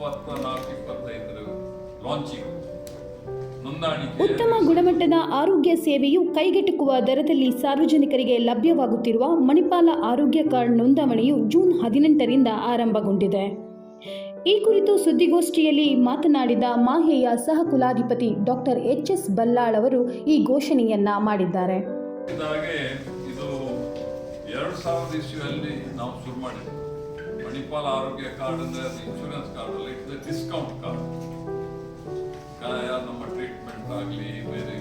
ಇಪ್ಪತ್ತೈದರ ಲಾಂಚಿಂಗ್ ಉತ್ತಮ ಗುಣಮಟ್ಟದ ಆರೋಗ್ಯ ಸೇವೆಯು ಕೈಗೆಟುಕುವ ದರದಲ್ಲಿ ಸಾರ್ವಜನಿಕರಿಗೆ ಲಭ್ಯವಾಗುತ್ತಿರುವ ಮಣಿಪಾಲ ಆರೋಗ್ಯ ಕಾರ್ಡ್ ನೋಂದಣಿಯು ಜೂನ್ ಹದಿನೆಂಟರಿಂದ ಆರಂಭಗೊಂಡಿದೆ. ಈ ಕುರಿತು ಸುದ್ದಿಗೋಷ್ಠಿಯಲ್ಲಿ ಮಾತನಾಡಿದ ಮಾಹೆಯ ಸಹ ಕುಲಾಧಿಪತಿ ಡಾಕ್ಟರ್ ಎಚ್ ಎಸ್ ಬಲ್ಲಾಳ್ ಅವರು ಈ ಘೋಷಣೆಯನ್ನ ಮಾಡಿದ್ದಾರೆ. ಇದು ನಾವು ಶುರು ಮಣಿಪಾಲ ಆರೋಗ್ಯ ಕಾರ್ಡ್ ಅಂದ್ರೆ ಅದು ಇನ್ಶೂರೆನ್ಸ್ ಕಾರ್ಡ್ ಅಲ್ಲ ಇಟ್ಸ್ ಡಿಸ್ಕೌಂಟ್ ಕಾರ್ಡ್ ನಮ್ಮ ಟ್ರೀಟ್ಮೆಂಟ್ ಆಗಲಿ, ಬೇರೆ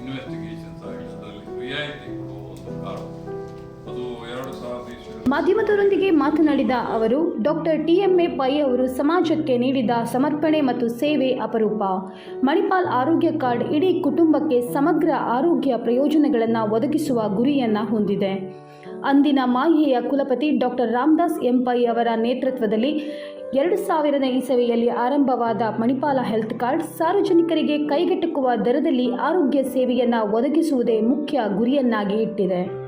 ಇನ್ವೆಸ್ಟಿಗೇಷನ್ಸ್ ಆಗಲಿ, ಅದರಲ್ಲಿ ರಿಯಾಯಿತಿ ಕೊಡುವ ಅದು ಮಾಧ್ಯಮದವರೊಂದಿಗೆ ಮಾತನಾಡಿದ ಅವರು, ಡಾಕ್ಟರ್ ಟಿಎಂಎ ಪೈ ಅವರು ಸಮಾಜಕ್ಕೆ ನೀಡಿದ ಸಮರ್ಪಣೆ ಮತ್ತು ಸೇವೆ ಅಪರೂಪ. ಮಣಿಪಾಲ್ ಆರೋಗ್ಯ ಕಾರ್ಡ್ ಇಡೀ ಕುಟುಂಬಕ್ಕೆ ಸಮಗ್ರ ಆರೋಗ್ಯ ಪ್ರಯೋಜನಗಳನ್ನು ಒದಗಿಸುವ ಗುರಿಯನ್ನು ಹೊಂದಿದೆ. ಅಂದಿನ ಮಾಹೆಯ ಕುಲಪತಿ ಡಾಕ್ಟರ್ ರಾಮದಾಸ್ ಎಂಪೈ ಅವರ ನೇತೃತ್ವದಲ್ಲಿ ಎರಡು ಸಾವಿರದ ಇಸವಿಯಲ್ಲಿ ಆರಂಭವಾದ ಮಣಿಪಾಲ ಹೆಲ್ತ್ ಕಾರ್ಡ್ ಸಾರ್ವಜನಿಕರಿಗೆ ಕೈಗೆಟುಕುವ ದರದಲ್ಲಿ ಆರೋಗ್ಯ ಸೇವೆಯನ್ನು ಒದಗಿಸುವುದೇ ಮುಖ್ಯ ಗುರಿಯನ್ನಾಗಿ ಇಟ್ಟಿದೆ.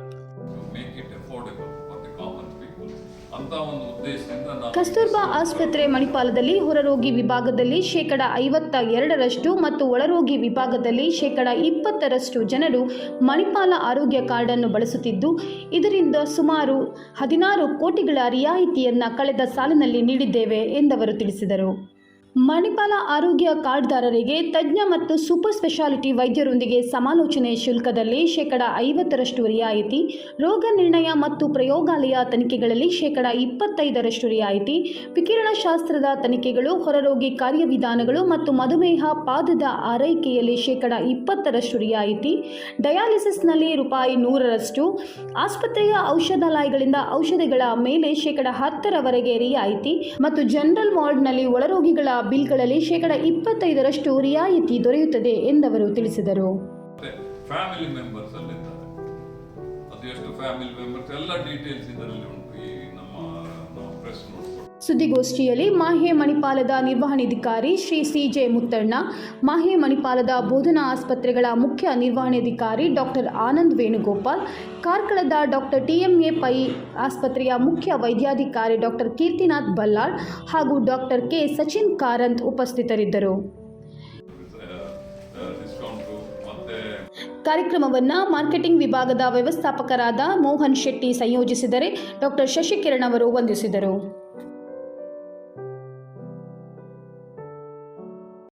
ಕಸ್ತೂರ್ಬಾ ಆಸ್ಪತ್ರೆ ಮಣಿಪಾಲದಲ್ಲಿ ಹೊರರೋಗಿ ವಿಭಾಗದಲ್ಲಿ ಶೇಕಡ ಐವತ್ತ ಎರಡರಷ್ಟು ಮತ್ತು ಒಳರೋಗಿ ವಿಭಾಗದಲ್ಲಿ ಶೇಕಡ ಇಪ್ಪತ್ತರಷ್ಟು ಜನರು ಮಣಿಪಾಲ ಆರೋಗ್ಯ ಕಾರ್ಡನ್ನು ಬಳಸುತ್ತಿದ್ದು ಇದರಿಂದ ಸುಮಾರು ಹದಿನಾರು ಕೋಟಿಗಳ ರಿಯಾಯಿತಿಯನ್ನು ಕಳೆದ ಸಾಲಿನಲ್ಲಿ ನೀಡಿದ್ದೇವೆ ಎಂದವರು ತಿಳಿಸಿದರು. ಮಣಿಪಾಲ ಆರೋಗ್ಯ ಕಾರ್ಡ್ದಾರರಿಗೆ ತಜ್ಞ ಮತ್ತು ಸೂಪರ್ ಸ್ಪೆಷಾಲಿಟಿ ವೈದ್ಯರೊಂದಿಗೆ ಸಮಾಲೋಚನೆ ಶುಲ್ಕದಲ್ಲಿ ಶೇಕಡ ಐವತ್ತರಷ್ಟು ರಿಯಾಯಿತಿ, ರೋಗ ನಿರ್ಣಯ ಮತ್ತು ಪ್ರಯೋಗಾಲಯ ತನಿಖೆಗಳಲ್ಲಿ ಶೇಕಡ ಇಪ್ಪತ್ತೈದರಷ್ಟು ರಿಯಾಯಿತಿ, ವಿಕಿರಣಶಾಸ್ತ್ರದ ತನಿಖೆಗಳು, ಹೊರರೋಗಿ ಕಾರ್ಯವಿಧಾನಗಳು ಮತ್ತು ಮಧುಮೇಹ ಪಾದದ ಆರೈಕೆಯಲ್ಲಿ ಶೇಕಡ ಇಪ್ಪತ್ತರಷ್ಟು ರಿಯಾಯಿತಿ, ಡಯಾಲಿಸಿಸ್ನಲ್ಲಿ ರೂಪಾಯಿ ನೂರರಷ್ಟು, ಆಸ್ಪತ್ರೆಯ ಔಷಧಾಲಯಗಳಿಂದ ಔಷಧಿಗಳ ಮೇಲೆ ಶೇಕಡ ಹತ್ತರವರೆಗೆ ರಿಯಾಯಿತಿ ಮತ್ತು ಜನರಲ್ ವಾರ್ಡ್ನಲ್ಲಿ ಒಳರೋಗಿಗಳ ಬಿಲ್ಗಳಲ್ಲಿ ಶೇಕಡ ಇಪ್ಪತ್ತೈದರಷ್ಟು ರಿಯಾಯಿತಿ ದೊರೆಯುತ್ತದೆ ಎಂದವರು ತಿಳಿಸಿದರು. ಫ್ಯಾಮಿಲಿ ಮೆಂಬರ್ಸ್ ಅಲ್ಲಿ ಅದು ಎಷ್ಟು ಫ್ಯಾಮಿಲಿ ಮೆಂಬರ್ಸ್? ಎಲ್ಲ ಡೀಟೇಲ್ಸ್ ಇದರಲ್ಲಿ ಸುದ್ದಿಗೋಷ್ಠಿಯಲ್ಲಿ ಮಾಹೆ ಮಣಿಪಾಲದ ನಿರ್ವಹಣಾಧಿಕಾರಿ ಶ್ರೀ ಸಿ ಜೆ ಮುತ್ತಣ್ಣ, ಮಾಹೆ ಮಣಿಪಾಲದ ಬೋಧನಾ ಆಸ್ಪತ್ರೆಗಳ ಮುಖ್ಯ ನಿರ್ವಹಣಾಧಿಕಾರಿ ಡಾಕ್ಟರ್ ಆನಂದ್ ವೇಣುಗೋಪಾಲ್, ಕಾರ್ಕಳದ ಡಾಕ್ಟರ್ ಟಿಎಂಎ ಪೈ ಆಸ್ಪತ್ರೆಯ ಮುಖ್ಯ ವೈದ್ಯಾಧಿಕಾರಿ ಡಾಕ್ಟರ್ ಕೀರ್ತಿನಾಥ್ ಬಲ್ಲಾಳ್ ಹಾಗೂ ಡಾಕ್ಟರ್ ಕೆ. ಸಚಿನ್ ಕಾರಂತ್ ಉಪಸ್ಥಿತರಿದ್ದರು. ಕಾರ್ಯಕ್ರಮವನ್ನು ಮಾರ್ಕೆಟಿಂಗ್ ವಿಭಾಗದ ವ್ಯವಸ್ಥಾಪಕರಾದ ಮೋಹನ್ ಶೆಟ್ಟಿ ಸಂಯೋಜಿಸಿದರೆ ಡಾಕ್ಟರ್ ಶಶಿಕಿರಣ್ ಅವರು ವಂದಿಸಿದರು.